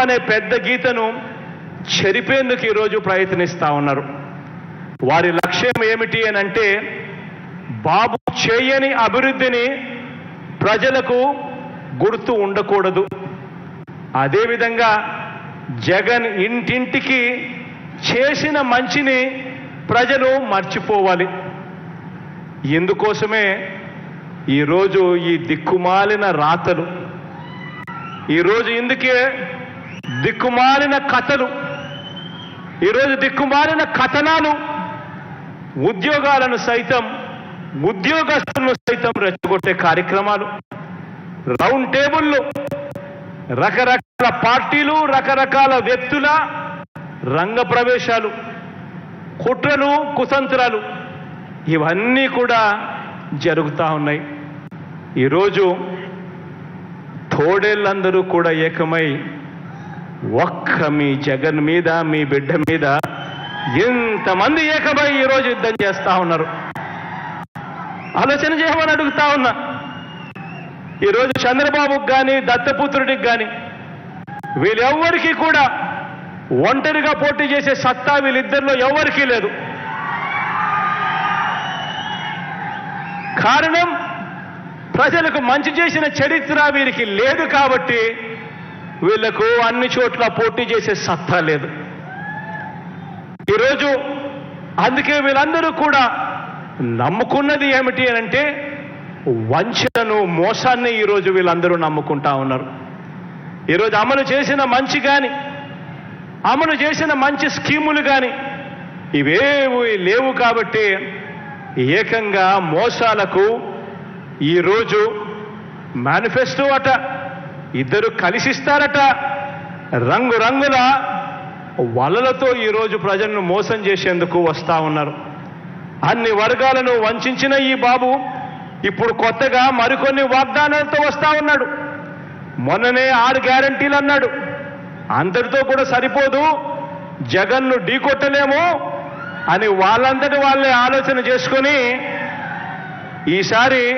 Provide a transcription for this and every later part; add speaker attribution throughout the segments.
Speaker 1: అనే పెద్ద గీతను చెరిపేందుకు ఈరోజు ప్రయత్నిస్తా ఉన్నారు. వారి లక్ష్యం ఏమిటి అని అంటే బాబు చేయని అభివృద్ధిని ప్రజలకు గుర్తు ఉండకూడదు. అదేవిధంగా జగన్ ఇంటింటికి చేసిన మంచిని ప్రజలు మర్చిపోవాలి. ఎందుకోసమే ఈరోజు ఈ దిక్కుమాలిన రాతలు. ఈరోజు ఇందుకే దిక్కుమాలిన కథలు. ఈరోజు దిక్కుమాలిన కథనాలు ఉద్యోగాలను సైతం ఉద్యోగస్తులను సైతం రెచ్చగొట్టే కార్యక్రమాలు. రౌండ్ టేబుళ్ళు రకరకాల పార్టీలు రకరకాల వ్యక్తుల రంగ ప్రవేశాలు కుట్రలు కుతంత్రాలు ఇవన్నీ కూడా జరుగుతూ ఉన్నాయి. ఈరోజు తోడేళ్ళందరూ కూడా ఏకమై ఒక్క మీ జగన్ మీద మీ బిడ్డ మీద ఎంతమంది ఏకమై ఈరోజు యుద్ధం చేస్తా ఉన్నారు. ఆలోచన చేయమని అడుగుతా ఉన్నా. ఈరోజు చంద్రబాబుకి కానీ దత్తపుత్రుడికి కానీ వీళ్ళెవ్వరికీ కూడా ఒంటరిగా పోటీ చేసే సత్తా వీళ్ళిద్దరిలో ఎవరికీ లేదు. కారణం ప్రజలకు మంచి చేసిన చరిత్ర వీరికి లేదు కాబట్టి వీళ్ళకు అన్ని చోట్ల పోటీ చేసే సత్తా లేదు. ఈరోజు అందుకే వీళ్ళందరూ కూడా నమ్ముకున్నది ఏమిటి అని అంటే వంచనను మోసాన్ని ఈరోజు వీళ్ళందరూ నమ్ముకుంటా ఉన్నారు. ఈరోజు అమలు చేసిన మంచి కానీ అమలు చేసిన మంచి స్కీములు కానీ ఇవేవి లేవు కాబట్టి ఏకంగా మోసాలకు ఈరోజు మేనిఫెస్టో అట. ఇద్దరు కలిసిస్తారట. రంగురంగుల వలలతో ఈరోజు ప్రజలను మోసం చేసేందుకు వస్తా ఉన్నారు. అన్ని వర్గాలను వంచిన ఈ బాబు ఇప్పుడు కొత్తగా మరికొన్ని వాగ్దానాలతో వస్తా ఉన్నాడు. మొన్ననే ఆరు గ్యారంటీలు అన్నాడు. అందరితో కూడా సరిపోదు. జగన్ను ఢీకొట్టలేము అని వాళ్ళంతటి వాళ్ళే ఆలోచన చేసుకొని ఈసారి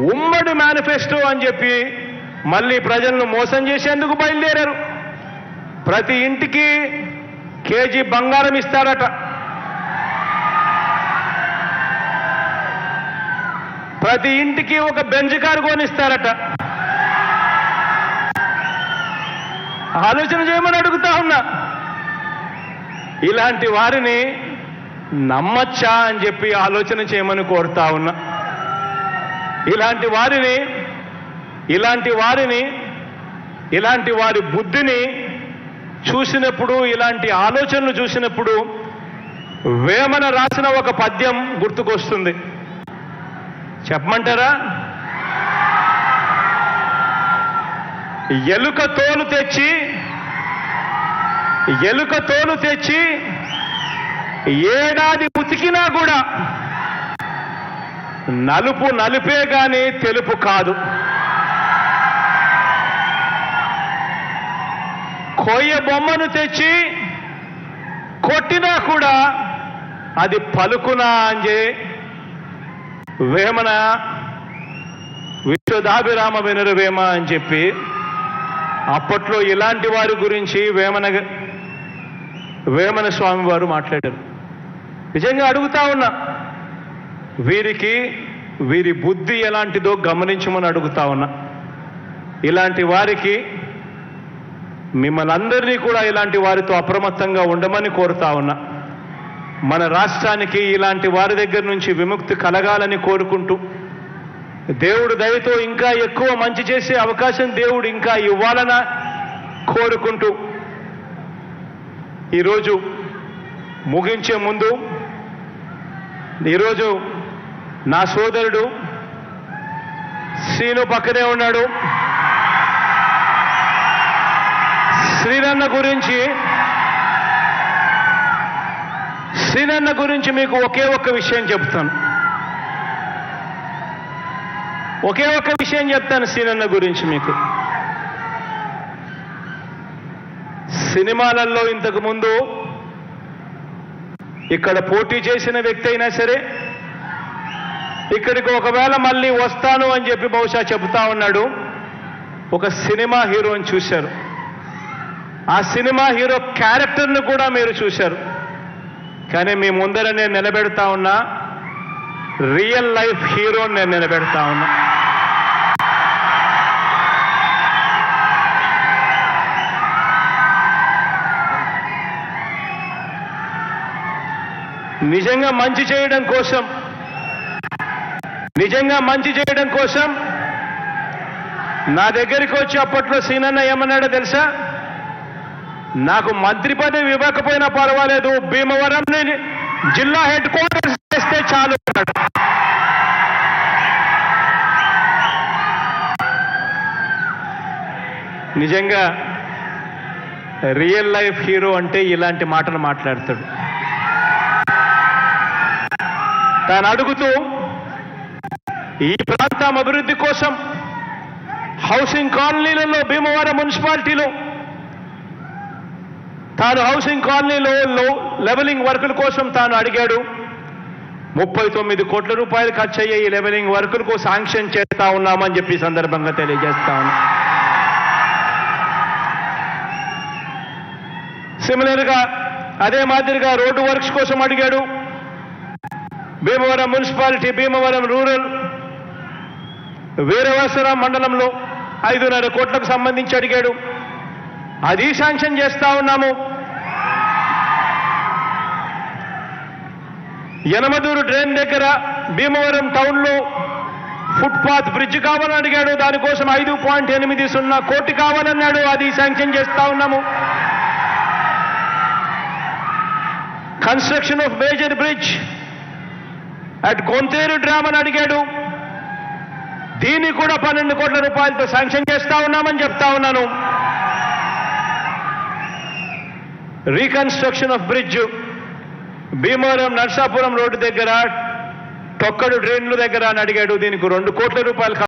Speaker 1: ఉమ్మడి మేనిఫెస్టో అని చెప్పి మళ్ళీ ప్రజలను మోసం చేసేందుకు బయలుదేరారు. ప్రతి ఇంటికి కేజీ బంగారం ఇస్తారట ప్రతి ఇంటికి ఒక బెంజ్ కారు కొనిస్తారట ఆలోచన చేయమని అడుగుతా ఉన్నా. ఇలాంటి వారిని నమ్మచ్చా అని చెప్పి ఆలోచన చేయమని కోరుతా ఉన్నా. ఇలాంటి వారిని ఇలాంటి వారిని ఇలాంటి వారి బుద్ధిని చూసినప్పుడు ఇలాంటి ఆలోచనలు చూసినప్పుడు వేమన రాసిన ఒక పద్యం గుర్తుకొస్తుంది. చెప్పమంటారా? ఎలుక తోలు తెచ్చి ఎలుక తోలు తెచ్చి ఏడాది ఉతికినా కూడా నలుపు నలుపే కానీ తెలుపు కాదు. కొయ్య బొమ్మను తెచ్చి కొట్టినా కూడా అది పలుకునా అంజే వేమన విశ్వదాభిరామ వినరు వేమ అని చెప్పి అప్పట్లో ఇలాంటి వారి గురించి వేమన వేమన స్వామి వారు మాట్లాడారు. నిజంగా అడుగుతా ఉన్నా వీరికి వీరి బుద్ధి ఎలాంటిదో గమనించమని అడుగుతా ఉన్నా. ఇలాంటి వారికి మిమ్మల్ని అందరినీ కూడా ఇలాంటి వారితో అప్రమత్తంగా ఉండమని కోరుతా ఉన్నా. మన రాష్ట్రానికి ఇలాంటి వారి దగ్గర నుంచి విముక్తి కలగాలని కోరుకుంటూ దేవుడు దయతో ఇంకా ఎక్కువ మంచి చేసే అవకాశం దేవుడు ఇంకా ఇవ్వాలన కోరుకుంటూ ఈరోజు ముగించే ముందు ఈరోజు నా సోదరుడు శ్రీను పక్కనే ఉన్నాడు. శ్రీనన్న గురించి శ్రీనన్న గురించి మీకు ఒకే ఒక్క విషయం చెప్తాను. ఒకే ఒక్క విషయం చెప్తాను శ్రీనన్న గురించి మీకు. సినిమాలలో ఇంతకు ముందు ఇక్కడ పోటీ చేసిన వ్యక్తి అయినా సరే ఇక్కడికి ఒకవేళ మళ్ళీ వస్తాను అని చెప్పి బహుశా చెబుతా ఉన్నాడు. ఒక సినిమా హీరోని చూశారు. ఆ సినిమా హీరో క్యారెక్టర్ను కూడా మీరు చూశారు. కానీ మీ ముందర నేను నిలబెడతా ఉన్నా రియల్ లైఫ్ హీరో నేను నిలబెడతా ఉన్నా. నిజంగా మంచి చేయడం కోసం నిజంగా మంచి చేయడం కోసం నా దగ్గరికి వచ్చి అప్పట్లో సీనన్న ఏమన్నాడో తెలుసా? నాకు మంత్రి పదవి ఇవ్వకపోయినా పర్వాలేదు. భీమవరంని జిల్లా హెడ్ క్వార్టర్స్ చేస్తే చాలు. నిజంగా రియల్ లైఫ్ హీరో అంటే ఇలాంటి మాటలు మాట్లాడతాడు. తాను అడుగుతూ ఈ ప్రాంతం అభివృద్ధి కోసం హౌసింగ్ కాలనీలలో భీమవరం మున్సిపాలిటీలో తాను హౌసింగ్ కాలనీలో లో లెవెలింగ్ వర్కుల కోసం తాను అడిగాడు. ముప్పై తొమ్మిది కోట్ల రూపాయలు ఖర్చు అయ్యే ఈ లెవెలింగ్ వర్కులకు శాంక్షన్ చేస్తా ఉన్నామని చెప్పి సందర్భంగా తెలియజేస్తాను సిమిలర్గా అదే మాదిరిగా రోడ్డు వర్క్స్ కోసం అడిగాడు. భీమవరం మున్సిపాలిటీ భీమవరం రూరల్ వీరవసరం మండలంలో ఐదున్నర కోట్లకు సంబంధించి అడిగాడు. అది శాంక్షన్ చేస్తా ఉన్నాము. యనమదూరు డ్రైన్ దగ్గర భీమవరం టౌన్లో ఫుట్పాత్ బ్రిడ్జ్ కావాలని అడిగాడు. దానికోసం ఐదు పాయింట్ ఎనిమిది సున్నా కోటి కావాలన్నాడు అది శాంక్షన్ చేస్తా ఉన్నాము. Construction of major bridge at Gonteru drain అని అడిగాడు. దీన్ని కూడా పన్నెండు కోట్ల రూపాయలతో శాంక్షన్ చేస్తా ఉన్నామని చెప్తా ఉన్నాను. Reconstruction of bridge. Bhimavaram Narsapuram road దగ్గర తొక్కడు డ్రైన్లు దగ్గర అని అడిగాడు. దీనికి రెండు కోట్ల రూపాయలు